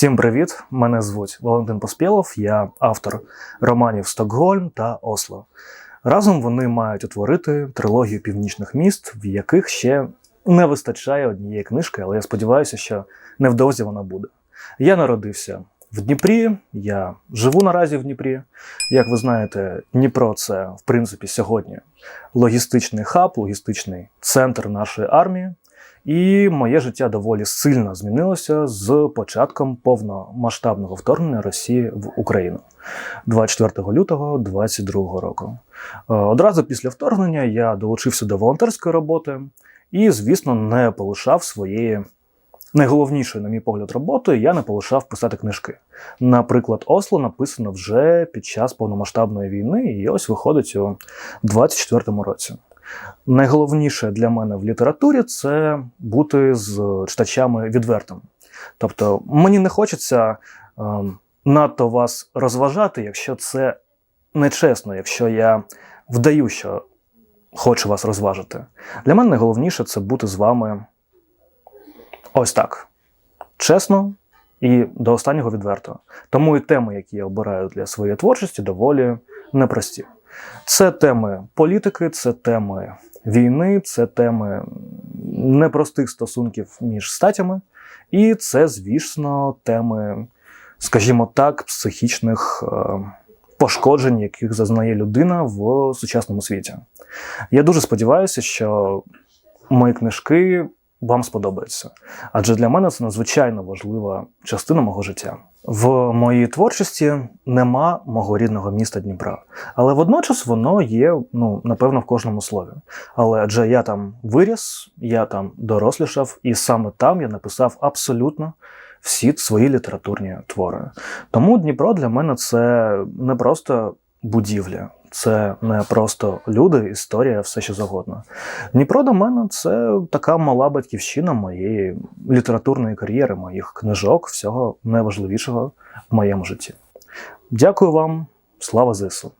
Всім привіт! Мене звуть Валентин Поспєлов, я автор романів Стокгольм та Осло. Разом вони мають утворити трилогію північних міст, в яких ще не вистачає однієї книжки, але я сподіваюся, що невдовзі вона буде. Я народився в Дніпрі, я живу наразі в Дніпрі. Як ви знаєте, Дніпро це в принципі сьогодні логістичний хаб, логістичний центр нашої армії. І моє життя доволі сильно змінилося з початком повномасштабного вторгнення Росії в Україну 24 лютого 2022 року. Е, Одразу після вторгнення я долучився до волонтерської роботи і, звісно, не полишав своєї найголовнішої, на мій погляд, роботи. Я не полишав писати книжки. Наприклад, Осло написано вже під час повномасштабної війни, і ось виходить у 24-му році. Найголовніше для мене в літературі це бути з читачами відвертим. Тобто, мені не хочеться ем, надто вас розважати, якщо це нечесно, якщо я вдаю, що хочу вас розважити. Для мене найголовніше це бути з вами ось так. Чесно і до останнього відверто. Тому і теми, які я обираю для своєї творчості, доволі непрості. Це теми політики, це теми війни, це теми непростих стосунків між статями, і це, звісно, теми, скажімо так, психічних е, пошкоджень, яких зазнає людина в сучасному світі. Я дуже сподіваюся, що мої книжки вам сподобаються, адже для мене це надзвичайно важлива частина мого життя. В моїй творчості нема мого рідного міста Дніпра, але водночас воно є, ну напевно, в кожному слові. Але адже я там виріс, я там дорослішав, і саме там я написав абсолютно всі свої літературні твори. Тому Дніпро для мене це не просто будівля, це не просто люди, історія, все що завгодно. Дніпро до мене це така мала батьківщина моєї літературної кар'єри, моїх книжок, всього найважливішого в моєму житті. Дякую вам, слава ЗСУ!